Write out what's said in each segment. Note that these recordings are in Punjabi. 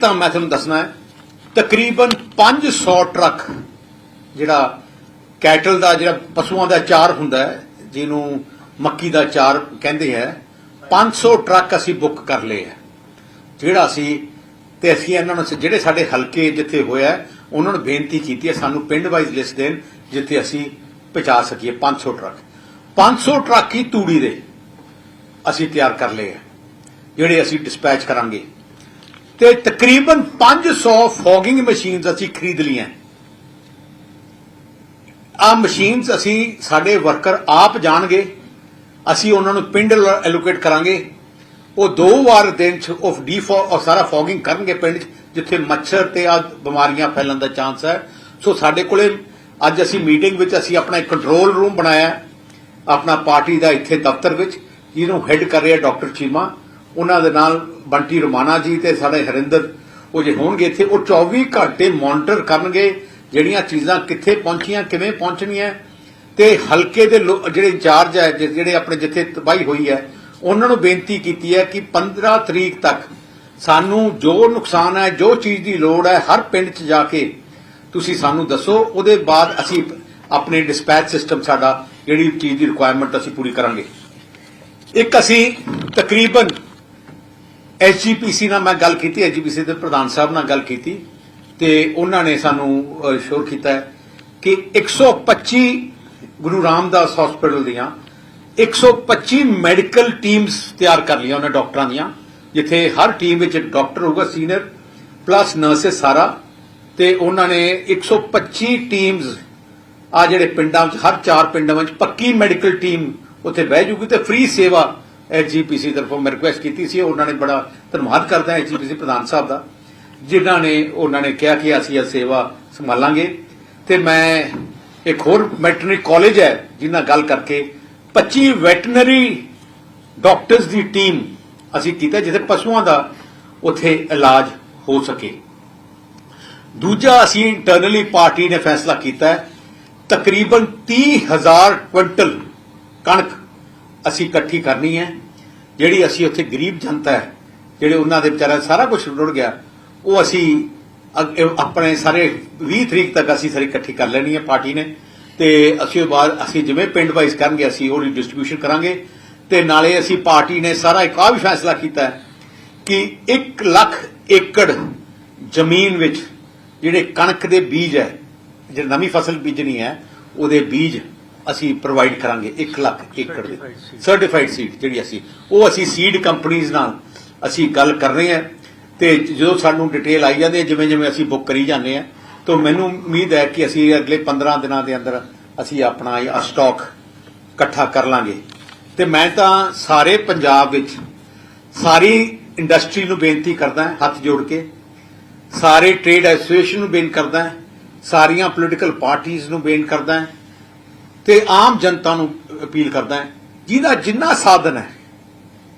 ਤਾਂ ਮੈਂ ਤੁਹਾਨੂੰ ਦੱਸਣਾ ਹੈ, ਤਕਰੀਬਨ 500 ਟਰੱਕ ਜਿਹੜਾ ਕੈਟਲ ਦਾ, ਜਿਹੜਾ ਪਸ਼ੂਆਂ ਦਾ ਚਾਰ ਹੁੰਦਾ ਹੈ, ਜਿਹਨੂੰ ਮੱਕੀ ਦਾ ਚਾਰ ਕਹਿੰਦੇ ਹੈ 500 ਟਰੱਕ ਅਸੀਂ ਬੁੱਕ ਕਰ ਲਏ ਹੈ। ਜਿਹੜਾ ਅਸੀਂ, ਤੇ ਅਸੀਂ ਇਹਨਾਂ ਨੂੰ, ਜਿਹੜੇ ਸਾਡੇ ਹਲਕੇ ਜਿੱਥੇ ਹੋਇਆ ਉਹਨਾਂ ਨੂੰ ਬੇਨਤੀ ਕੀਤੀ ਹੈ, ਸਾਨੂੰ ਪਿੰਡ ਵਾਈਜ਼ ਲਿਸਟ ਦੇਣ, ਜਿੱਥੇ ਅਸੀਂ ਪਹੁੰਚਾ ਸਕੀਏ 500 ਟਰੱਕ। 500 ਟਰੱਕ ਹੀ ਤੂੜੀ ਦੇ ਅਸੀਂ ਤਿਆਰ ਕਰ ਲਏ ਹੈ, ਜਿਹੜੇ ਅਸੀਂ ਡਿਸਪੈਚ ਕਰਾਂਗੇ। ਤੇ ਤਕਰੀਬਨ 500 ਫੋਗਿੰਗ ਮਸ਼ੀਨਸ ਅਸੀਂ ਖਰੀਦ ਲਈਆਂ। ਆ ਮਸ਼ੀਨਸ ਅਸੀਂ ਸਾਡੇ ਵਰਕਰ ਆਪ ਜਾਣਗੇ, ਅਸੀਂ ਉਹਨਾਂ ਨੂੰ ਪਿੰਡ ਐਲੋਕੇਟ ਕਰਾਂਗੇ। ਉਹ ਦੋ ਵਾਰ ਦਿਨ ਚ ਉਹ ਡੀਫੋ ਔਰ ਸਾਰਾ ਫੋਗਿੰਗ ਕਰਨਗੇ ਪਿੰਡ 'ਚ, ਜਿੱਥੇ ਮੱਛਰ ਤੇ ਆ ਬਿਮਾਰੀਆਂ ਫੈਲਣ ਦਾ ਚਾਂਸ ਹੈ। ਸੋ ਸਾਡੇ ਕੋਲੇ ਅੱਜ ਅਸੀਂ ਮੀਟਿੰਗ ਵਿੱਚ ਅਸੀਂ ਆਪਣਾ ਇੱਕ ਕੰਟਰੋਲ ਰੂਮ ਬਣਾਇਆ, ਆਪਣਾ ਪਾਰਟੀ ਦਾ ਇੱਥੇ ਦਫ਼ਤਰ ਵਿੱਚ, ਜਿਹਨੂੰ ਹੈੱਡ ਕਰ ਰਿਹਾ ਡਾਕਟਰ ਚੀਮਾ। ਉਹਨਾਂ ਦੇ ਨਾਲ ਬੰਟੀ ਰੋਮਾਨਾ ਜੀ ਤੇ ਸਾਡੇ ਹਰਿੰਦਰ, ਉਹ ਜੇ ਹੋਣਗੇ ਇੱਥੇ, ਉਹ 24 ਘੰਟੇ ਮੋਨੀਟਰ ਕਰਨਗੇ ਜਿਹੜੀਆਂ ਚੀਜ਼ਾਂ ਕਿੱਥੇ ਪਹੁੰਚੀਆਂ, ਕਿਵੇਂ ਪਹੁੰਚਣੀਆਂ। ਤੇ ਹਲਕੇ ਦੇ ਜਿਹੜੇ ਇੰਚਾਰਜ ਹੈ ਜਿਹੜੇ ਆਪਣੇ ਜਿੱਥੇ ਤਬਾਹੀ ਹੋਈ ਹੈ, ਉਹਨਾਂ ਨੂੰ ਬੇਨਤੀ ਕੀਤੀ ਹੈ ਕਿ 15 ਤਰੀਕ ਤੱਕ ਸਾਨੂੰ ਜੋ ਨੁਕਸਾਨ ਹੈ, ਜੋ ਚੀਜ਼ ਦੀ ਲੋੜ ਹੈ, ਹਰ ਪਿੰਡ 'ਚ ਜਾ ਕੇ ਤੁਸੀਂ ਸਾਨੂੰ ਦੱਸੋ। ਉਹਦੇ ਬਾਅਦ ਅਸੀਂ ਆਪਣੇ ਡਿਸਪੈਚ ਸਿਸਟਮ ਸਾਡਾ, ਜਿਹੜੀ ਚੀਜ਼ ਦੀ ਰਿਕੁਆਇਰਮੈਂਟ ਅਸੀਂ ਪੂਰੀ ਕਰਾਂਗੇ। ਇੱਕ ਅਸੀਂ ਤਕਰੀਬਨ ਐਸਜੀਪੀਸੀ ਨਾਲ ਮੈਂ ਗੱਲ ਕੀਤੀ ਐਸਜੀਪੀਸੀ ਦੇ ਪ੍ਰਧਾਨ ਸਾਹਿਬ ਨਾਲ ਗੱਲ ਕੀਤੀ ਤੇ ਉਹਨਾਂ ਨੇ ਸਾਨੂੰ ਸ਼ੋਰ ਕੀਤਾ ਹੈ ਕਿ 125 ਗੁਰੂ ਰਾਮਦਾਸ ਹਸਪੀਟਲ ਦੀਆਂ 125 ਮੈਡੀਕਲ ਟੀਮਸ ਤਿਆਰ ਕਰ ਲਈਆਂ ਉਹਨਾਂ ਡਾਕਟਰਾਂ ਦੀਆਂ, ਜਿੱਥੇ ਹਰ ਟੀਮ ਵਿੱਚ ਡਾਕਟਰ ਹੋਊਗਾ ਸੀਨੀਅਰ ਪਲੱਸ ਨਰਸਸ ਸਾਰਾ, ਤੇ ਉਹਨਾਂ ਨੇ 125 ਟੀਮਸ ਆ ਜਿਹੜੇ ਪਿੰਡਾਂ ਵਿੱਚ, ਹਰ ਚਾਰ ਪਿੰਡਾਂ ਵਿੱਚ ਪੱਕੀ ਮੈਡੀਕਲ ਟੀਮ ਉੱਥੇ ਬਹਿ ਜੂਗੀ ਤੇ ਫ੍ਰੀ ਸੇਵਾ ਐਸਜੀਪੀਸੀ ਤਰਫੋਂ ਮੈਂ ਰਿਕੁਐਸਟ ਕੀਤੀ ਸੀ, ਉਹਨਾਂ ਨੇ ਬੜਾ ਧੰਨਵਾਦ ਕਰਦਾ ਐਸਜੀਪੀਸੀ ਪ੍ਰਧਾਨ ਸਾਹਿਬ ਦਾ, ਜਿਨ੍ਹਾਂ ਨੇ, ਉਹਨਾਂ ਨੇ ਕਿਹਾ ਕਿ ਅਸੀਂ ਇਹ ਸੇਵਾ ਸੰਭਾਲਾਂਗੇ। ਤੇ ਮੈਂ ਇੱਕ ਹੋਰ ਵੈਟਰਨਰੀ ਕਾਲਜ ਹੈ, ਜਿਨ੍ਹਾਂ ਗੱਲ ਕਰਕੇ 25 ਵੈਟਰਨਰੀ ਡਾਕਟਰਸ ਦੀ ਟੀਮ ਅਸੀਂ ਕੀਤਾ, ਜਿੱਥੇ ਪਸ਼ੂਆਂ ਦਾ ਉੱਥੇ ਇਲਾਜ ਹੋ ਸਕੇ। ਦੂਜਾ ਅਸੀਂ ਇੰਟਰਨਲੀ ਪਾਰਟੀ ਨੇ ਫੈਸਲਾ ਕੀਤਾ ਹੈ, ਤਕਰੀਬਨ 30000 ਕੁਇੰਟਲ ਕਣਕ ਅਸੀਂ ਇਕੱਠੀ ਕਰਨੀ ਹੈ। ਜਿਹੜੀ ਅਸੀਂ ਉੱਥੇ ਗਰੀਬ ਜਨਤਾ ਹੈ, ਜਿਹੜੇ ਉਹਨਾਂ ਦੇ ਵਿਚਾਰਾ ਸਾਰਾ ਕੁਝ ਰੁੜ ਗਿਆ, ਉਹ ਅਸੀਂ ਅੱਗੇ ਆਪਣੇ ਸਾਰੇ 20 ਤਰੀਕ ਤੱਕ ਅਸੀਂ ਸਾਰੀ ਇਕੱਠੀ ਕਰ ਲੈਣੀ ਹੈ ਪਾਰਟੀ ਨੇ। ਤੇ ਅਸੀਂ ਉਹ ਬਾਅਦ, ਅਸੀਂ ਜਿਵੇਂ ਪਿੰਡ ਵਾਈਜ਼ ਕਰਾਂਗੇ ਅਸੀਂ ਉਹਦੀ ਡਿਸਟ੍ਰੀਬਿਊਸ਼ਨ ਕਰਾਂਗੇ। ਤੇ ਨਾਲੇ ਅਸੀਂ ਪਾਰਟੀ ਨੇ ਸਾਰਾ ਇੱਕ ਆ ਵੀ ਫੈਸਲਾ ਕੀਤਾ ਹੈ ਕਿ 1 ਲੱਖ ਏਕੜ ਜ਼ਮੀਨ ਵਿੱਚ ਜਿਹੜੇ ਕਣਕ ਦੇ ਬੀਜ ਹੈ, ਜਿਹੜੀ ਨਵੀਂ ਫਸਲ ਬੀਜਣੀ ਹੈ, ਉਹਦੇ ਬੀਜ ਅਸੀਂ ਪ੍ਰੋਵਾਈਡ ਕਰਾਂਗੇ 1 ਲੱਖ ਏਕੜ ਦੇ। ਸਰਟੀਫਾਈਡ ਸੀਡ ਜਿਹੜੀ ਅਸੀਂ ਉਹ ਅਸੀਂ ਸੀਡ ਕੰਪਨੀਆਂ ਨਾਲ ਅਸੀਂ ਗੱਲ ਕਰ ਰਹੇ ਹਾਂ ਤੇ ਜਦੋਂ ਸਾਨੂੰ ਡਿਟੇਲ ਆਈ ਜਾਂਦੀ ਹੈ ਜਿਵੇਂ ਜਿਵੇਂ ਅਸੀਂ ਬੁੱਕ ਕਰੀ ਜਾਂਦੇ ਆ ਤਾਂ ਮੈਨੂੰ ਉਮੀਦ ਹੈ ਕਿ ਅਸੀਂ ਅਗਲੇ 15 ਦਿਨਾਂ ਦੇ ਅੰਦਰ ਅਸੀਂ ਆਪਣਾ ਇਹ ਸਟਾਕ ਇਕੱਠਾ ਕਰ ਲਾਂਗੇ। ਤੇ ਮੈਂ ਤਾਂ ਸਾਰੇ ਪੰਜਾਬ ਵਿੱਚ ਸਾਰੀ ਇੰਡਸਟਰੀ ਨੂੰ ਬੇਨਤੀ ਕਰਦਾ ਹਾਂ ਹੱਥ ਜੋੜ ਕੇ। ਸਾਰੇ ਟ੍ਰੇਡ ਐਸੋਸੀਏਸ਼ਨ ਨੂੰ ਬੇਨਤੀ ਕਰਦਾ ਹਾਂ ਸਾਰੀਆਂ ਪੋਲੀਟੀਕਲ ਪਾਰਟੀਆਂ ਨੂੰ ਬੇਨਤੀ ਕਰਦਾ ਹਾਂ ਤੇ ਆਮ ਜਨਤਾ ਨੂੰ ਅਪੀਲ ਕਰਦਾ ਹਾਂ, ਜਿਹਦਾ ਜਿੰਨਾ ਸਾਧਨ ਹੈ,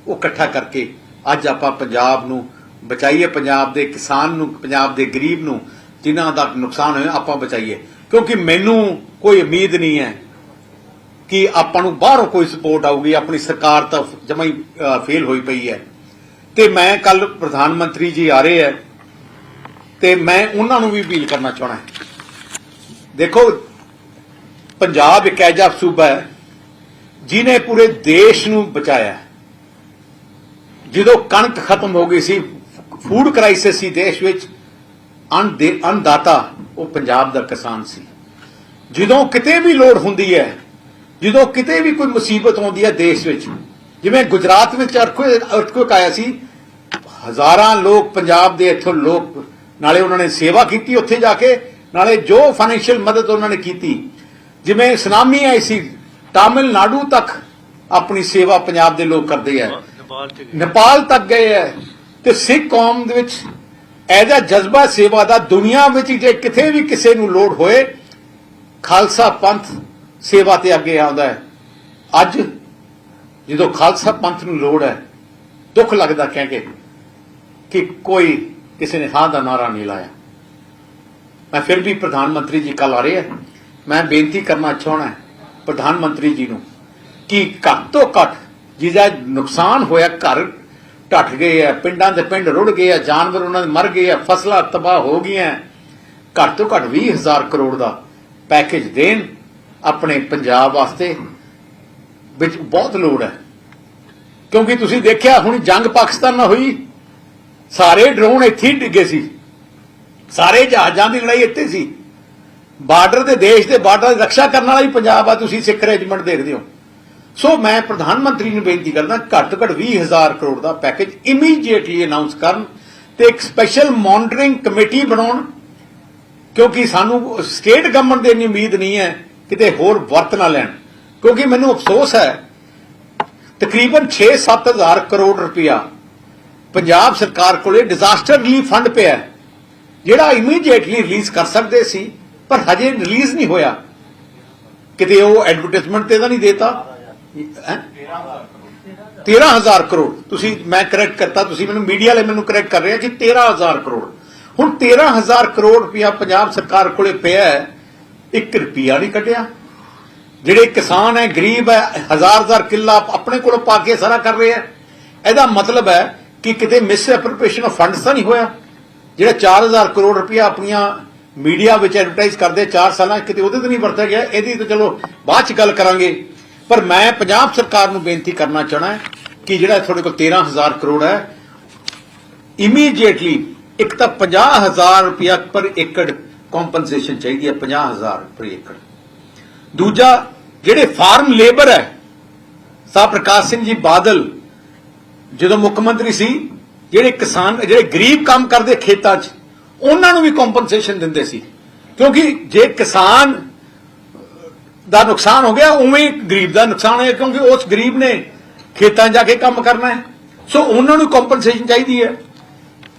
ਉਹ ਇਕੱਠਾ ਕਰਕੇ ਅੱਜ ਆਪਾਂ ਪੰਜਾਬ ਨੂੰ ਬਚਾਈਏ, ਪੰਜਾਬ ਦੇ ਕਿਸਾਨ ਨੂੰ, ਪੰਜਾਬ ਦੇ ਗਰੀਬ ਨੂੰ, ਜਿਨ੍ਹਾਂ ਦਾ ਨੁਕਸਾਨ ਹੋਇਆ, ਆਪਾਂ ਬਚਾਈਏ। ਕਿਉਂਕਿ ਮੈਨੂੰ ਕੋਈ ਉਮੀਦ ਨਹੀਂ ਹੈ ਕਿ ਆਪਾਂ ਨੂੰ ਬਾਹਰੋਂ ਕੋਈ ਸਪੋਰਟ ਆਊਗੀ, ਆਪਣੀ ਸਰਕਾਰ ਤਾਂ ਜਮਾ ਹੀ ਫੇਲ ਹੋਈ ਪਈ ਹੈ। ਤੇ ਮੈਂ ਕੱਲ ਪ੍ਰਧਾਨ ਮੰਤਰੀ ਜੀ ਆ ਰਹੇ ਹੈ, ਤੇ ਮੈਂ ਉਹਨਾਂ ਨੂੰ ਵੀ ਅਪੀਲ ਕਰਨਾ ਚਾਹਣਾ ਦੇਖੋ ਪੰਜਾਬ ਇੱਕ ਐਜਾ ਸੂਬਾ ਹੈ ਜਿਨੇ ਪੂਰੇ ਦੇਸ਼ ਨੂੰ ਬਚਾਇਆ ਜਦੋਂ ਕਣਕ ਖਤਮ ਹੋ ਗਈ ਸੀ, ਫੂਡ ਕ੍ਰਾਈਸਿਸ ਸੀ ਦੇਸ਼ ਵਿੱਚ ਅੰਨ ਅੰਨਦਾਤਾ ਉਹ ਪੰਜਾਬ ਦਾ ਕਿਸਾਨ ਸੀ। ਜਦੋਂ ਕਿਤੇ ਵੀ ਲੋੜ ਹੁੰਦੀ ਹੈ, ਜਦੋਂ ਕਿਤੇ ਵੀ ਕੋਈ ਮੁਸੀਬਤ ਆਉਂਦੀ ਹੈ ਦੇਸ਼ ਵਿੱਚ, ਜਿਵੇਂ ਗੁਜਰਾਤ ਵਿੱਚ ਅਰਥਕੁਇਕ ਆਇਆ ਸੀ, ਹਜ਼ਾਰਾਂ ਲੋਕ ਪੰਜਾਬ ਦੇ ਇੱਥੋਂ ਲੋਕ, ਨਾਲੇ ਉਹਨਾਂ ਨੇ ਸੇਵਾ ਕੀਤੀ ਉੱਥੇ ਜਾ ਕੇ, ਨਾਲੇ ਜੋ ਫਾਈਨੈਂਸ਼ੀਅਲ ਮਦਦ ਉਹਨਾਂ ਨੇ ਕੀਤੀ ਜਿਵੇਂ ਸੁਨਾਮੀ ਆਈ ਸੀ ਤਾਮਿਲਨਾਡੂ ਤੱਕ ਆਪਣੀ ਸੇਵਾ ਪੰਜਾਬ ਦੇ ਲੋਕ ਕਰਦੇ ਆ। ਨੇਪਾਲ ਤੱਕ ਗਏ ਹੈ ਤੇ ਸਿੱਖ ਕੌਮ ਦੇ ਵਿੱਚ ਇਹਦਾ ਜਜ਼ਬਾ ਸੇਵਾ ਦਾ ਦੁਨੀਆ ਵਿੱਚ ਜੇ ਕਿਤੇ ਵੀ ਕਿਸੇ ਨੂੰ ਲੋੜ ਹੋਏ ਖਾਲਸਾ ਪੰਥ ਸੇਵਾ ਤੇ ਅੱਗੇ ਆਉਂਦਾ ਹੈ। ਅੱਜ ਜਦੋਂ ਖਾਲਸਾ ਪੰਥ ਨੂੰ ਲੋੜ ਹੈ ਦੁੱਖ ਲੱਗਦਾ ਕਹਿ ਕੇ ਕਿ ਕੋਈ ਕਿਸੇ ਨੇ ਹਾਂ ਦਾ ਨਾਰਾ ਨਹੀਂ ਲਾਇਆ। ਮੈਂ ਫਿਰ ਵੀ ਪ੍ਰਧਾਨ ਮੰਤਰੀ ਜੀ ਕੱਲ ਆ ਰਹੇ ਹੈ ਮੈਂ ਬੇਨਤੀ ਕਰਨਾ ਚਾਹਣਾ ਪ੍ਰਧਾਨ ਮੰਤਰੀ ਜੀ ਨੂੰ ਕਿ ਘੱਟ ਤੋਂ ਘੱਟ ਜਿਹਦਾ ਨੁਕਸਾਨ ਹੋਇਆ ਘਰ ਢੱਠ ਗਏ ਆ, ਪਿੰਡਾਂ ਦੇ ਪਿੰਡ ਰੁੜ ਗਏ ਆ, ਜਾਨਵਰ ਉਹਨਾਂ ਦੇ ਮਰ ਗਏ ਆ, ਫਸਲਾਂ ਤਬਾਹ ਹੋ ਗਈਆਂ ਘੱਟ ਤੋਂ ਘੱਟ 20000 ਕਰੋੜ ਦਾ ਪੈਕੇਜ ਦੇਣ ਆਪਣੇ ਪੰਜਾਬ ਵਾਸਤੇ ਵਿੱਚ ਬਹੁਤ ਲੋੜ ਹੈ। ਕਿਉਂਕਿ ਤੁਸੀਂ ਦੇਖਿਆ ਹੁਣ ਜੰਗ ਪਾਕਿਸਤਾਨ ਨਾਲ ਹੋਈ, ਸਾਰੇ ਡਰੋਨ ਇੱਥੇ ਹੀ ਡਿੱਗੇ ਸੀ। ਸਾਰੇ ਜਹਾਜ਼ਾਂ ਦੀ ਲੜਾਈ ਇੱਥੇ ਸੀ। ਬਾਰਡਰ ਦੇ ਦੇਸ਼ ਦੇ ਬਾਰਡਰ ਦੀ ਰੱਖਿਆ ਕਰਨ ਵਾਲਾ ਹੀ ਪੰਜਾਬ ਆ, ਤੁਸੀਂ ਸਿੱਖ ਰੈਜੀਮੈਂਟ ਦੇਖਦੇ ਹੋ। ਸੋ ਮੈਂ ਪ੍ਰਧਾਨ ਮੰਤਰੀ ਨੂੰ ਬੇਨਤੀ ਕਰਦਾ ਘੱਟ ਤੋਂ ਘੱਟ 20000 ਕਰੋੜ ਦਾ ਪੈਕੇਜ ਇਮੀਡੀਏਟਲੀ ਅਨਾਉਂਸ ਕਰਨ ਤੇ ਇੱਕ ਸਪੈਸ਼ਲ ਮੋਨਿਟਰਿੰਗ ਕਮੇਟੀ ਬਣਾਉਣ, ਕਿਉਂਕਿ ਸਾਨੂੰ ਸਟੇਟ ਗਵਰਨਮੈਂਟ ਦੇ ਇੰਨੀ ਉਮੀਦ ਨਹੀਂ ਹੈ ਕਿਤੇ ਹੋਰ ਵਰਤ ਨਾ ਲੈਣ। ਕਿਉਂਕਿ ਮੈਨੂੰ ਅਫਸੋਸ ਹੈ, ਤਕਰੀਬਨ 6-7000 ਕਰੋੜ ਰੁਪਇਆ ਪੰਜਾਬ ਸਰਕਾਰ ਕੋਲੇ ਡਿਜ਼ਾਸਟਰ ਰਿਲੀਫ ਫੰਡ ਪਿਆ ਜਿਹੜਾ ਇਮੀਡੀਏਟਲੀ ਰਿਲੀਜ਼ ਕਰ ਸਕਦੇ ਸੀ। ਪਰ ਹਜੇ ਰਿਲੀਜ਼ ਨਹੀਂ ਹੋਇਆ। ਕਿਤੇ ਉਹ ਐਡਵਰਟਾਈਜ਼ਮੈਂਟ ਤੇ ਤਾਂ ਨਹੀਂ ਦੇਤਾ। 13000 ਕਰੋੜ। ਤੁਸੀਂ, ਮੈਂ ਕਰੈਕਟ ਕਰਤਾ, ਤੁਸੀਂ ਮੈਨੂੰ ਮੀਡੀਆ ਵਾਲੇ ਮੈਨੂੰ ਕਰੈਕਟ ਕਰ ਰਹੇ ਆ ਕਿ 13000 ਕਰੋੜ। ਹੁਣ 13000 ਕਰੋੜ ਰੁਪਇਆ ਪੰਜਾਬ ਸਰਕਾਰ ਕੋਲੇ ਪਿਆ ਹੈ 1 ਰੁਪਿਆ ਨਹੀਂ ਕੱਢਿਆ। ਜਿਹੜੇ ਕਿਸਾਨ ਹੈ, ਗਰੀਬ ਹੈ ਹਜ਼ਾਰ ਹਜ਼ਾਰ ਕਿੱਲਾ ਆਪਣੇ ਕੋਲੋਂ ਪਾ ਕੇ ਸਾਰਾ ਕਰ ਰਹੇ ਹੈ। ਇਹਦਾ ਮਤਲਬ ਹੈ ਕਿ ਕਿਤੇ ਮਿਸ ਐਪਰੋਪ੍ਰੀਏਸ਼ਨ ਆਫ ਫੰਡਸ ਤਾਂ ਨਹੀਂ ਹੋਇਆ। ਜਿਹੜਾ 4000 ਕਰੋੜ ਰੁਪਇਆ ਆਪਣੀਆਂ ਮੀਡੀਆ ਵਿੱਚ ਐਡਵਰਟਾਈਜ਼ ਕਰਦੇ 4 ਸਾਲਾਂ ਕਿਤੇ ਉਹਦੇ ਤੇ ਨਹੀਂ ਵਰਤਿਆ ਗਿਆ, ਇਹਦੀ ਤਾਂ ਚਲੋ ਬਾਅਦ ਚ ਗੱਲ ਕਰਾਂਗੇ। ਪਰ ਮੈਂ ਪੰਜਾਬ ਸਰਕਾਰ ਨੂੰ ਬੇਨਤੀ ਕਰਨਾ ਚਾਹਣਾ ਕਿ ਜਿਹੜਾ ਤੁਹਾਡੇ ਕੋਲ 13000 ਕਰੋੜ ਹੈ ਇਮੀਡੀਏਟਲੀ ਇੱਕ ਤਾਂ 50000 ਰੁਪਇਆ ਪਰ ਏਕੜ ਕੰਪਨਸੇਸ਼ਨ ਚਾਹੀਦੀ ਹੈ 50000 ਪਰ ਏਕੜ। ਦੂਜਾ, ਜਿਹੜੇ ਫਾਰਮ ਲੇਬਰ ਹੈ, ਸਾ ਪ੍ਰਕਾਸ਼ ਸਿੰਘ ਜੀ ਬਾਦਲ, ਜਦੋਂ ਮੁੱਖ ਮੰਤਰੀ ਸੀ, ਜਿਹੜੇ ਕਿਸਾਨ, ਜਿਹੜੇ ਗਰੀਬ ਕੰਮ ਕਰਦੇ ਖੇਤਾਂ 'ਚ ਉਹਨਾਂ ਨੂੰ ਵੀ ਕੰਪਨਸੇਸ਼ਨ ਦਿੰਦੇ ਸੀ। ਕਿਉਂਕਿ ਜੇ ਕਿਸਾਨ ਦਾ ਨੁਕਸਾਨ ਹੋ ਗਿਆ, ਉਵੇਂ ਗਰੀਬ ਦਾ ਨੁਕਸਾਨ ਹੋਇਆ ਕਿਉਂਕਿ ਉਸ ਗਰੀਬ ਨੇ ਖੇਤਾਂ ਜਾ ਕੇ ਕੰਮ ਕਰਨਾ ਹੈ। ਸੋ ਉਹਨਾਂ ਨੂੰ ਕੰਪਨਸੇਸ਼ਨ ਚਾਹੀਦੀ ਹੈ।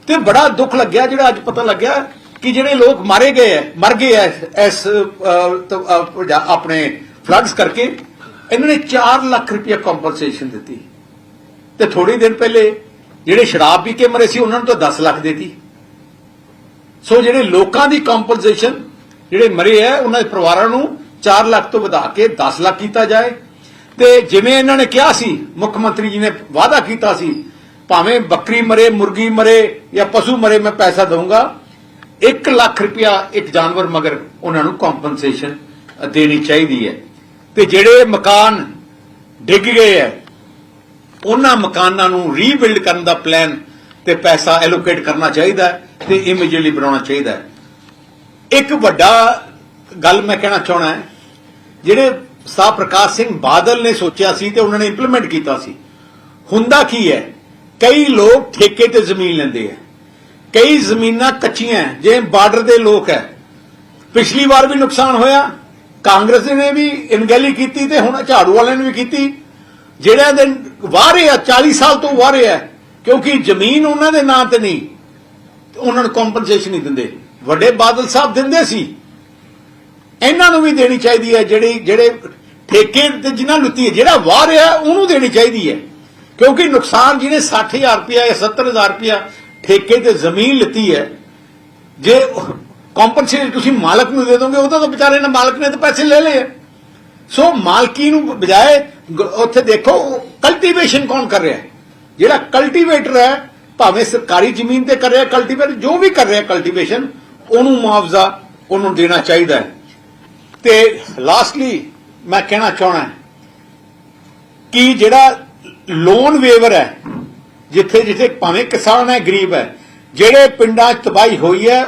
ਤੇ ਬੜਾ ਦੁੱਖ ਲੱਗਿਆ, ਜਿਹੜਾ ਅੱਜ ਪਤਾ ਲੱਗਿਆ ਕਿ ਜਿਹੜੇ ਲੋਕ ਮਾਰੇ ਗਏ ਐ ਮਰ ਗਏ ਐ ਇਸ ਆਪਣੇ ਫਲੱਡਸ ਕਰਕੇ, ਇਹਨਾਂ ਨੇ 4 ਲੱਖ ਰੁਪਏ ਕੰਪਨਸੇਸ਼ਨ ਦਿੱਤੀ। ਤੇ ਥੋੜੀ ਦਿਨ ਪਹਿਲੇ ਜਿਹੜੇ ਸ਼ਰਾਬ ਪੀ ਕੇ ਮਰੇ ਸੀ, ਉਹਨਾਂ ਨੂੰ ਤਾਂ 10 ਲੱਖ ਦਿੱਤੀ। ਸੋ ਜਿਹੜੇ ਲੋਕਾਂ ਦੀ ਕੰਪਨਸੇਸ਼ਨ ਜਿਹੜੇ ਮਰੇ ਐ, ਉਹਨਾਂ ਦੇ ਪਰਿਵਾਰਾਂ ਨੂੰ 4 ਲੱਖ ਤੋਂ ਵਧਾ ਕੇ 10 ਲੱਖ ਕੀਤਾ ਜਾਏ। ਤੇ ਜਿਵੇਂ ਇਹਨਾਂ ਨੇ ਕਿਹਾ ਸੀ, ਮੁੱਖ ਮੰਤਰੀ ਜੀ ਨੇ ਵਾਅਦਾ ਕੀਤਾ ਸੀ, ਭਾਵੇਂ ਬੱਕਰੀ ਮਰੇ, ਮੁਰਗੀ ਮਰੇ ਜਾਂ ਪਸ਼ੂ ਮਰੇ, ਮੈਂ ਪੈਸਾ ਦਊਂਗਾ। 1 ਲੱਖ ਰੁਪਇਆ ਇੱਕ ਜਾਨਵਰ ਮਗਰ ਉਹਨਾਂ ਨੂੰ ਕੰਪਨਸੇਸ਼ਨ ਦੇਣੀ ਚਾਹੀਦੀ ਹੈ ਤੇ ਜਿਹੜੇ ਮਕਾਨ ਡਿੱਗ ਗਏ ਐ, ਉਹਨਾਂ ਮਕਾਨਾਂ ਨੂੰ ਰੀਬਿਲਡ ਕਰਨ ਦਾ ਪਲਾਨ ਤੇ ਪੈਸਾ ਐਲੋਕੇਟ ਕਰਨਾ ਚਾਹੀਦਾ ਹੈ ਤੇ ਇਮੀਡੀਏਟਲੀ ਬਣਾਉਣਾ ਚਾਹੀਦਾ ਇੱਕ ਵੱਡਾ ਗੱਲ ਮੈਂ ਕਹਿਣਾ ਚਾਹਣਾ ਜਿਹੜੇ ਸਾਹ ਪ੍ਰਕਾਸ਼ ਸਿੰਘ ਬਾਦਲ ਨੇ ਸੋਚਿਆ ਸੀ ਤੇ ਉਹਨਾਂ ਨੇ ਇੰਪਲੀਮੈਂਟ ਕੀਤਾ ਸੀ। ਹੁੰਦਾ ਕੀ ਹੈ ਕਈ ਲੋਕ ਠੇਕੇ ਤੇ ਜ਼ਮੀਨ ਲੈਂਦੇ ਆ ਕਈ ਜ਼ਮੀਨਾਂ ਕੱਚੀਆਂ ਹੈ, ਜਿਵੇਂ ਬਾਰਡਰ ਦੇ ਲੋਕ ਹੈ। ਪਿਛਲੀ ਵਾਰ ਵੀ ਨੁਕਸਾਨ ਹੋਇਆ ਕਾਂਗਰਸ ਨੇ ਵੀ ਇਨਗੈਲੀ ਕੀਤੀ ਤੇ ਹੁਣ ਝਾੜੂ ਵਾਲਿਆਂ ਨੇ ਵੀ ਕੀਤੀ। ਜਿਹੜਿਆਂ ਦੇ ਵਾਰੇ ਆ 40 ਸਾਲ ਤੋਂ ਵਾਰੇ ਆ ਕਿਉਂਕਿ ਜ਼ਮੀਨ ਉਹਨਾਂ ਦੇ ਨਾਂ ਤੇ ਨਹੀਂ, ਤੇ ਉਹਨਾਂ ਨੂੰ ਕੰਪਨਸੇਸ਼ਨ ਨਹੀਂ ਦਿੰਦੇ। ਵੱਡੇ ਬਾਦਲ ਸਾਹਿਬ ਦਿੰਦੇ ਸੀ। ਇਹਨਾਂ ਨੂੰ ਵੀ ਦੇਣੀ ਚਾਹੀਦੀ ਹੈ ਜਿਹੜੀ, ਜਿਹੜੇ ਠੇਕੇ ਤੇ ਜਿਨ੍ਹਾਂ ਲੁੱਤੀ ਹੈ, ਜਿਹੜਾ ਵਾਹ ਰਿਹਾ ਉਹਨੂੰ ਦੇਣੀ ਚਾਹੀਦੀ ਹੈ। ਕਿਉਂਕਿ ਨੁਕਸਾਨ ਜਿਹਨੇ 60000 ਰੁਪਇਆ ਜਾਂ 70000 ਰੁਪਇਆ ਠੇਕੇ ਤੇ ਜ਼ਮੀਨ ਲਿੱਤੀ ਹੈ, ਜੇ ਕੰਪਨਸੇਸ਼ਨ ਤੁਸੀਂ ਮਾਲਕ ਨੂੰ ਦੇ ਦੋਗੇ, ਉਹਦਾ ਤਾਂ ਵਿਚਾਰੇ ਨੇ ਮਾਲਕ ਨੇ ਤਾਂ ਪੈਸੇ ਲੈ ਲਏ ਸੋ ਮਾਲਕੀ ਨੂੰ ਬਜਾਏ ਉੱਥੇ ਦੇਖੋ ਕਲਟੀਵੇਸ਼ਨ ਕੌਣ ਕਰ ਰਿਹਾ ਹੈ? ਜਿਹੜਾ ਕਲਟੀਵੇਟਰ ਹੈ, ਭਾਵੇਂ ਸਰਕਾਰੀ ਜ਼ਮੀਨ ਤੇ ਕਰ ਰਿਹਾ ਕਲਟੀਵੇਟ ਜੋ ਵੀ ਕਰ ਰਿਹਾ ਕਲਟੀਵੇਸ਼ਨ ਉਹਨੂੰ ਮੁਆਵਜ਼ਾ ਉਹਨੂੰ ਦੇਣਾ ਚਾਹੀਦਾ ਹੈ। ਤੇ ਲਾਸਟਲੀ ਮੈਂ ਕਹਿਣਾ ਚਾਹਣਾ ਕਿ ਜਿਹੜਾ ਲੋਨ ਵੇਵਰ ਹੈ, ਜਿੱਥੇ ਜਿੱਥੇ ਭਾਵੇਂ ਕਿਸਾਨ ਹੈ, ਗਰੀਬ ਹੈ, ਜਿਹੜੇ ਪਿੰਡਾਂ 'ਚ ਤਬਾਹੀ ਹੋਈ ਹੈ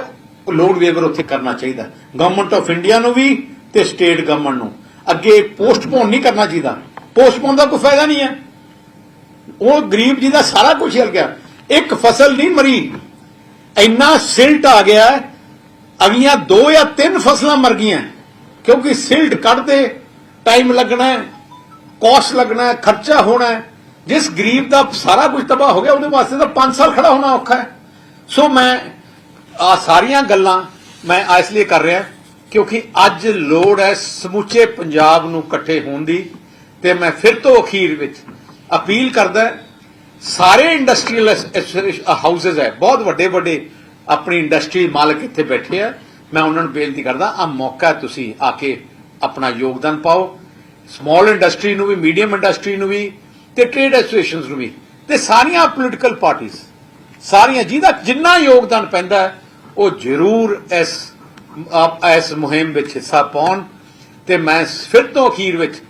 ਉਹ ਲੋਨ ਵੇਵਰ ਉੱਥੇ ਕਰਨਾ ਚਾਹੀਦਾ ਗਵਰਨਮੈਂਟ ਆਫ ਇੰਡੀਆ ਨੂੰ ਵੀ ਤੇ ਸਟੇਟ ਗਵਰਨਮੈਂਟ ਨੂੰ। ਅੱਗੇ ਪੋਸਟਪੋਨ ਨਹੀਂ ਕਰਨਾ ਚਾਹੀਦਾ। ਪੋਸਟਪੋਨ ਦਾ ਕੋਈ ਫਾਇਦਾ ਨਹੀਂ ਹੈ। ਉਹ ਗਰੀਬ ਜੀ ਦਾ ਸਾਰਾ ਕੁਝ ਹਿਲ ਗਿਆ। ਇੱਕ ਫਸਲ ਨਹੀਂ ਮਰੀ। ਇੰਨਾ ਸਿਲਟ ਆ ਗਿਆ ਹੈ, ਅਗਲੀਆਂ ਦੋ ਜਾਂ ਤਿੰਨ ਫਸਲਾਂ ਮਰ ਗਈਆਂ। ਕਿਉਂਕਿ ਸਿਲਟ ਕੱਢਦੇ ਟਾਈਮ ਲੱਗਣਾ ਹੈ ਕਾਸਟ ਲੱਗਣਾ ਹੈ ਖਰਚਾ ਹੋਣਾ ਹੈ। ਜਿਸ ਗਰੀਬ ਦਾ ਸਾਰਾ ਕੁਝ ਤਬਾਹ ਹੋ ਗਿਆ ਉਹਦੇ ਵਾਸਤੇ ਤਾਂ 5 ਸਾਲ ਖੜਾ ਹੋਣਾ ਔਖਾ ਹੈ। ਸੋ ਮੈਂ ਆ ਸਾਰੀਆਂ ਗੱਲਾਂ ਮੈਂ ਇਸ ਲਈ ਕਰ ਰਿਹਾ ਕਿਉਂਕਿ ਅੱਜ ਲੋੜ ਹੈ ਸਮੁੱਚੇ ਪੰਜਾਬ ਨੂੰ ਇਕੱਠੇ ਹੋਣ ਦੀ ਤੇ ਮੈਂ ਫਿਰ ਤੋਂ ਅਖੀਰ ਵਿੱਚ ਅਪੀਲ ਕਰਦਾ ਸਾਰੇ ਇੰਡਸਟਰੀਅਲ ਹਾਊਸਸ ਹੈ, ਬਹੁਤ ਵੱਡੇ ਵੱਡੇ ਆਪਣੀ ਇੰਡਸਟਰੀ ਮਾਲਕ ਇੱਥੇ ਬੈਠੇ ਆ। ਮੈਂ ਉਹਨਾਂ ਨੂੰ ਬੇਨਤੀ ਕਰਦਾ ਆ ਮੌਕਾ ਤੁਸੀਂ ਆ ਕੇ ਆਪਣਾ ਯੋਗਦਾਨ ਪਾਓ। ਸਮਾਲ ਇੰਡਸਟਰੀ ਨੂੰ ਵੀ ਮੀਡੀਅਮ ਇੰਡਸਟਰੀ ਨੂੰ ਵੀ, ਤੇ ਟ੍ਰੇਡ ਐਸੋਸੀਏਸ਼ਨਸ ਨੂੰ ਵੀ, ਤੇ ਸਾਰੀਆਂ ਪੋਲੀਟੀਕਲ ਪਾਰਟੀਆਂ ਸਾਰੀਆਂ ਜਿਹਦਾ ਜਿੰਨਾ ਯੋਗਦਾਨ ਪੈਂਦਾ ਉਹ ਜ਼ਰੂਰ ਇਸ ਇਸ ਮੁਹਿੰਮ ਵਿੱਚ ਹਿੱਸਾ ਪਾਉਣ। ਤੇ ਮੈਂ ਫਿਰ ਤੋਂ ਅਖੀਰ ਵਿੱਚ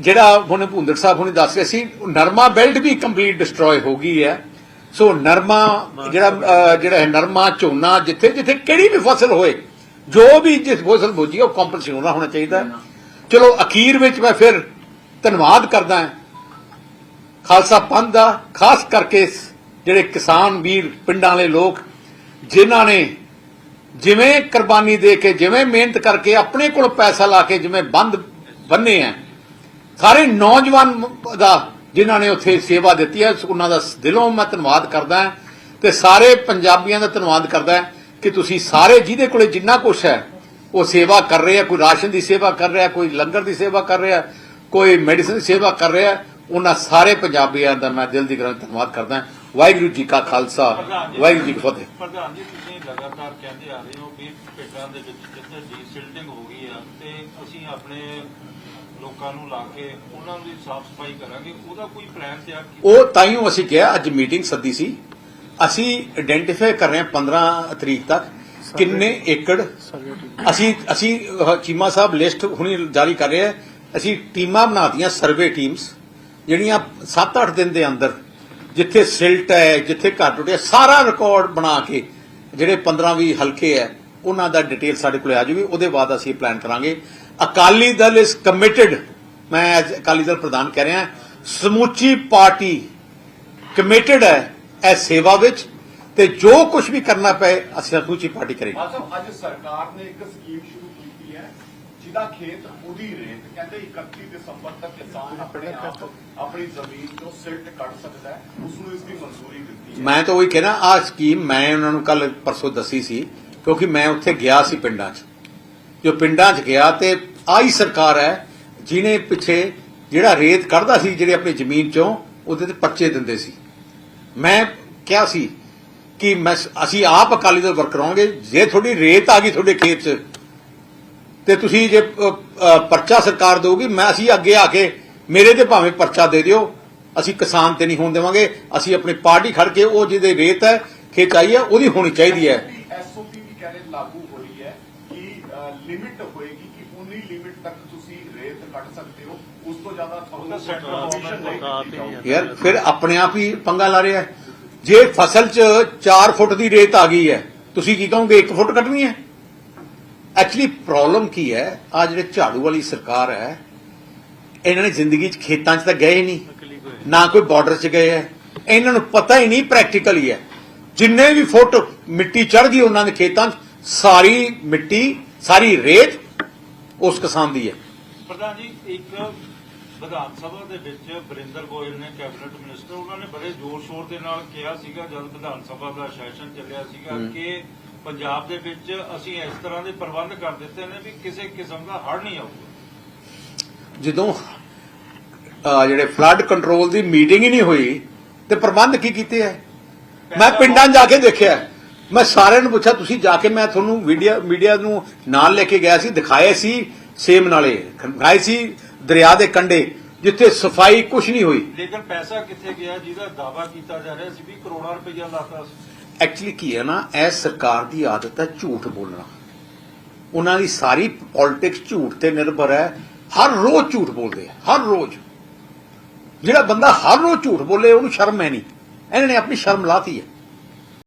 ਜਿਹੜਾ ਹੁਣ ਭੁੰਦਰ ਸਾਹਿਬ ਹੁਣੇ ਦੱਸ ਰਹੇ ਸੀ, ਨਰਮਾ ਬੈਲਟ ਵੀ ਕੰਪਲੀਟ ਡਿਸਟਰੋਏ ਹੋ ਗਈ ਹੈ ਸੋ ਨਰਮਾ ਜਿਹੜਾ ਜਿਹੜਾ ਹੈ, ਨਰਮਾ ਝੋਨਾ ਜਿੱਥੇ ਜਿੱਥੇ ਕਿਹੜੀ ਵੀ ਫਸਲ ਹੋਏ, ਜੋ ਵੀ ਜਿਸ ਫਸਲ ਬੋਜੀ ਉਹ ਕੰਪਲਸਰੀ ਹੋਣਾ ਹੋਣਾ ਚਾਹੀਦਾ ਹੈ। ਚਲੋ, ਅਖੀਰ ਵਿੱਚ ਮੈਂ ਫਿਰ ਧੰਨਵਾਦ ਕਰਦਾ ਹਾਂ ਖਾਲਸਾ ਪੰਥ ਦਾ, ਖਾਸ ਕਰਕੇ ਜਿਹੜੇ ਕਿਸਾਨ ਵੀਰ, ਪਿੰਡਾਂ ਵਾਲੇ ਲੋਕ, ਜਿਨ੍ਹਾਂ ਨੇ ਜਿਵੇਂ ਕੁਰਬਾਨੀ ਦੇ ਕੇ, ਜਿਵੇਂ ਮਿਹਨਤ ਕਰਕੇ ਆਪਣੇ ਕੋਲ ਪੈਸਾ ਲਾ ਕੇ, ਜਿਵੇਂ ਬੰਦ ਬੰਨੇ ਆ। ਸਾਰੇ ਨੌਜਵਾਨ ਦਾ ਜਿਨ੍ਹਾਂ ਨੇ ਉੱਥੇ ਸੇਵਾ ਦਿੱਤੀ ਹੈ ਉਹਨਾਂ ਦਾ ਦਿਲੋਂ ਮੈਂ ਧੰਨਵਾਦ ਕਰਦਾ ਹਾਂ ਤੇ ਸਾਰੇ ਪੰਜਾਬੀਆਂ ਦਾ ਧੰਨਵਾਦ ਕਰਦਾ ਹਾਂ ਕਿ ਤੁਸੀਂ ਸਾਰੇ ਜਿਹਦੇ ਕੋਲੇ ਜਿੰਨਾ ਕੁਝ ਹੈ ਉਹ ਸੇਵਾ ਕਰ ਰਹੇ ਆ ਕੋਈ ਰਾਸ਼ਨ ਦੀ ਸੇਵਾ ਕਰ ਰਿਹਾ ਕੋਈ ਲੰਗਰ ਦੀ ਸੇਵਾ ਕਰ ਰਿਹਾ ਕੋਈ ਮੈਡੀਸਨ ਦੀ ਸੇਵਾ ਕਰ ਰਿਹਾ ਉਹਨਾਂ ਸਾਰੇ ਪੰਜਾਬੀਆਂ ਦਾ ਮੈਂ ਦਿਲ ਦੀ ਗਰਾਂ ਧੰਨਵਾਦ ਕਰਦਾ ਹਾਂ। ਵਾਹਿਗੁਰੂ ਜੀ ਕਾ ਖਾਲਸਾ ਵਾਹਿਗੁਰੂ ਜੀ ਕੀ ਫਤਿਹ। ਪ੍ਰਧਾਨ ਜੀ ਤੁਸੀਂ ਲਗਾਤਾਰ ਕਹਿੰਦੇ ਆ ਰਹੇ ਹੋ ਵੀ ਪਿੰਡਾਂ ਦੇ ਵਿੱਚ ਜਿੱਥੇ ਡੀਸਿਲਟਿੰਗ ਹੋ ਗਈ ਆ ਤੇ ਅਸੀਂ ਆਪਣੇ ਲੋਕਾਂ ਨੂੰ ਲਾ ਕੇ ਉਹਨਾਂ ਦੀ ਸਾਫ਼ ਸਫ਼ਾਈ ਕਰਾਂਗੇ ਉਹਦਾ ਕੋਈ ਪਲਾਨ ਤਿਆਰ ਕੀਤਾ ਉਹ ਤਾਈਓ ਅਸੀਂ ਕਿਹਾ ਅੱਜ ਮੀਟਿੰਗ ਸੱਦੀ ਸੀ। ਅਸੀਂ ਆਇਡੈਂਟੀਫਾਈ ਕਰ ਰਹੇ ਹਾਂ 15 ਤਰੀਕ ਤੱਕ ਕਿੰਨੇ ਏਕੜ। ਅਸੀਂ ਅਸੀਂ ਅਹ, ਚੀਮਾ ਸਾਹਿਬ ਲਿਸਟ ਹੁਣੀ ਜਾਰੀ ਕਰ ਰਹੇ ਹਾਂ। ਅਸੀਂ ਟੀਮਾਂ ਬਣਾਤੀਆਂ ਸਰਵੇ ਟੀਮਸ ਜਿਹੜੀਆਂ 7-8 ਦਿਨ ਦੇ ਅੰਦਰ ਜਿੱਥੇ ਸਿਲਟ ਹੈ ਜਿੱਥੇ ਘੱਟ ਟੁੱਟਿਆ ਸਾਰਾ ਰਿਕਾਰਡ ਬਣਾ ਕੇ ਜਿਹੜੇ 15-20 ਹਲਕੇ ਹੈ ਉਹਨਾਂ ਦਾ ਡਿਟੇਲ ਸਾਡੇ ਕੋਲ ਆ ਜੂਗੀ ਉਹਦੇ ਬਾਅਦ ਅਸੀਂ ਪਲਾਨ ਕਰਾਂਗੇ। ਅਕਾਲੀ ਦਲ ਇਸ ਕਮਿਟਡ ਮੈਂ ਅੱਜ ਅਕਾਲੀ ਦਲ ਪ੍ਰਧਾਨ ਕਹਿ ਰਿਹਾ ਸਮੁੱਚੀ ਪਾਰਟੀ ਕਮਿਟਡ ਹੈ ਇਸ ਸੇਵਾ ਵਿੱਚ ਤੇ ਜੋ ਕੁਝ ਵੀ ਕਰਨਾ ਪਏ ਅਸੀਂ ਸਮੁੱਚੀ ਪਾਰਟੀ ਕਰੇਗੀ ਅੱਜ ਸਰਕਾਰ ਨੇ ਇੱਕ ਸਕੀਮ ਸ਼ੁਰੂ ਕੀਤੀ ਹੈ ਜਿਹਦਾ ਖੇਤ ਉਹਦੀ ਰੇਤ ਕਹਿੰਦੇ 31 ਦਸੰਬਰ ਤੱਕ ਕਿਸਾਨ ਆਪਣੇ ਆਪ ਆਪਣੀ ਜ਼ਮੀਨ ਤੋਂ ਸਿਲਟ ਕੱਢ ਸਕਦਾ ਹੈ ਉਸ ਨੂੰ ਇਸ ਦੀ ਮਨਜ਼ੂਰੀ ਦਿੱਤੀ ਹੈ। ਮੈਂ ਤਾਂ ਉਹੀ ਕਹਿਣਾ ਆ ਸਕੀਮ ਮੈਂ ਉਹਨਾਂ ਨੂੰ ਕੱਲ ਪਰਸੋਂ ਦੱਸੀ ਸੀ ਕਿਉਂਕਿ ਮੈਂ ਉੱਥੇ ਗਿਆ ਸੀ ਪਿੰਡਾਂ 'ਚ। ਜੋ ਪਿੰਡਾਂ 'ਚ ਗਿਆ ਤੇ ਆਈ ਸਰਕਾਰ ਹੈ ਜਿਹਨੇ ਪਿੱਛੇ ਜਿਹੜਾ ਰੇਤ ਕੱਢਦਾ ਸੀ, ਜਿਹੜੇ ਆਪਣੀ ਜ਼ਮੀਨ 'ਚੋਂ, ਉਹਦੇ ਤੇ ਪਰਚੇ ਦਿੰਦੇ ਸੀ। ਮੈਂ ਕਿਹਾ ਸੀ ਕਿ ਮੈਂ ਅਸੀਂ ਆਪ ਅਕਾਲੀ ਦਲ ਵਰਕਰ ਹੋਵਾਂਗੇ ਜੇ ਤੁਹਾਡੀ ਰੇਤ ਆ ਗਈ ਤੁਹਾਡੇ ਖੇਤ 'ਚ, ਤੇ ਤੁਸੀਂ ਜੇ ਪਰਚਾ ਸਰਕਾਰ ਦੇਊਗੀ, ਮੈਂ ਅਸੀਂ ਅੱਗੇ ਆ ਕੇ ਮੇਰੇ ਤੇ ਭਾਵੇਂ ਪਰਚਾ ਦੇ ਦਿਓ, ਅਸੀਂ ਕਿਸਾਨ ਤੇ ਨਹੀਂ ਹੋਣ ਦੇਵਾਂਗੇ, ਅਸੀਂ ਆਪਣੀ ਪਾਰਟੀ ਖੜ ਕੇ ਉਹ ਜਿਹਦੇ ਰੇਤ ਹੈ ਆਈ ਹੈ, ਉਹਦੀ ਹੋਣੀ ਚਾਹੀਦੀ ਹੈ। ਐਸਓਪੀ ਵੀ ਕਹਿੰਦੇ ਲਾਗੂ ਲਿਮਿਟ ਹੋਏਗੀ ਕਿ ਉਨੀ ਲਿਮਿਟ ਤੱਕ ਤੁਸੀਂ ਰੇਤ ਕੱਢ ਸਕਦੇ ਹੋ। ਉਸ ਤੋਂ ਜ਼ਿਆਦਾ ਤੁਹਾਨੂੰ central permission ਨਹੀਂ। ਯਾਰ ਫਿਰ ਆਪਣੇ ਆਪ ਹੀ ਪੰਗਾ ਲਾ ਰਿਹਾ ਹੈ। ਜੇ ਫਸਲ 'ਚ 4 ਫੁੱਟ ਦੀ ਰੇਤ ਆ ਗਈ ਹੈ ਤੁਸੀਂ ਕੀ ਕਹੋਗੇ 1 ਫੁੱਟ ਕੱਢਣੀ ਹੈ? ਐਕਚੁਅਲੀ ਪ੍ਰੋਬਲਮ ਕੀ ਹੈ? ਆ ਜਿਹੜੇ ਝਾੜੂ ਵਾਲੀ ਸਰਕਾਰ ਹੈ ਇਹਨਾਂ ਨੇ ਜ਼ਿੰਦਗੀ 'ਚ ਖੇਤਾਂ 'ਚ ਤਾਂ ਗਏ ਹੀ ਨਹੀਂ। ਨਾ ਕੋਈ ਬਾਰਡਰ 'ਚ ਗਏ ਹੈ। ਇਹਨਾਂ ਨੂੰ ਪਤਾ ਹੀ ਨਹੀਂ ਪ੍ਰੈਕਟੀਕਲੀ ਹੈ। ਜਿੰਨੇ ਵੀ ਫੁੱਟ ਮਿੱਟੀ ਚੜ ਗਈ ਉਹਨਾਂ ਦੇ ਖੇਤਾਂ 'ਚ ਸਾਰੀ ਮਿੱਟੀ ਸਾਰੀ ਰੇਤ ਉਸ ਕਿਸਾਨ ਦੀ ਹੈ। ਪ੍ਰਧਾਨ ਜੀ ਇੱਕ ਵਿਧਾਨ ਸਭਾ ਦੇ ਵਿੱਚ ਬਰਿੰਦਰ ਗੋਇਲ ਨੇ ਕੈਬਨਿਟ ਮਿਨਿਸਟਰ ਉਹਨਾਂ ਨੇ ਬੜੇ ਜ਼ੋਰ ਸ਼ੋਰ ਦੇ ਨਾਲ ਕਿਹਾ ਸੀਗਾ ਜਦ ਵਿਧਾਨ ਸਭਾ ਦਾ ਸੈਸ਼ਨ ਚੱਲਿਆ ਸੀਗਾ ਕਿ ਪੰਜਾਬ ਦੇ ਵਿੱਚ ਅਸੀਂ ਇਸ ਤਰ੍ਹਾਂ ਦੇ ਪ੍ਰਬੰਧ ਕਰ ਦਿੱਤੇ ਨੇ ਵੀ ਕਿਸੇ ਕਿਸਮ ਦਾ ਹੜ੍ਹ ਨਹੀਂ ਆਊਗਾ। ਜਦੋਂ ਜਿਹੜੇ ਫਲੱਡ ਕੰਟਰੋਲ ਦੀ ਮੀਟਿੰਗ ਹੀ ਨਹੀਂ ਹੋਈ ਤੇ ਪ੍ਰਬੰਧ ਕੀ ਕੀਤੇ ਹੈ ਮੈਂ ਪਿੰਡਾਂ ਜਾ ਕੇ ਦੇਖਿਆ। ਮੈਂ ਸਾਰਿਆਂ ਨੂੰ ਪੁੱਛਿਆ ਤੁਸੀਂ ਜਾ ਕੇ ਮੈਂ ਤੁਹਾਨੂੰ ਮੀਡੀਆ ਮੀਡੀਆ ਨੂੰ ਨਾਲ ਲੈ ਕੇ ਗਿਆ ਸੀ ਦਿਖਾਏ ਸੀ ਸੇਮ ਨਾਲੇ ਦਿਖਾਏ ਸੀ ਦਰਿਆ ਦੇ ਕੰਢੇ ਜਿੱਥੇ ਸਫ਼ਾਈ ਕੁਝ ਨਹੀਂ ਹੋਈ। ਲੇਕਿਨ ਪੈਸਾ ਕਿੱਥੇ ਗਿਆ? ਜਿਹਦਾ ਦਾਵਾ ਕੀਤਾ ਜਾ ਰਿਹਾ ਸੀ ਵੀ ਕਰੋੜਾਂ ਰੁਪਈਆ ਲਾਤਾ ਐਕਚੁਅਲੀ ਕੀ ਹੈ ਨਾ ਇਹ ਸਰਕਾਰ ਦੀ ਆਦਤ ਹੈ ਝੂਠ ਬੋਲਣਾ। ਉਹਨਾਂ ਦੀ ਸਾਰੀ ਪੋਲਿਟਿਕਸ ਝੂਠ ਤੇ ਨਿਰਭਰ ਹੈ ਹਰ ਰੋਜ਼ ਝੂਠ ਬੋਲਦੇ ਆ ਹਰ ਰੋਜ਼। ਜਿਹੜਾ ਬੰਦਾ ਹਰ ਰੋਜ਼ ਝੂਠ ਬੋਲੇ ਉਹਨੂੰ ਸ਼ਰਮ ਹੈ ਨਹੀਂ। ਇਹਨਾਂ ਨੇ ਆਪਣੀ ਸ਼ਰਮ ਲਾਤੀ ਹੈ।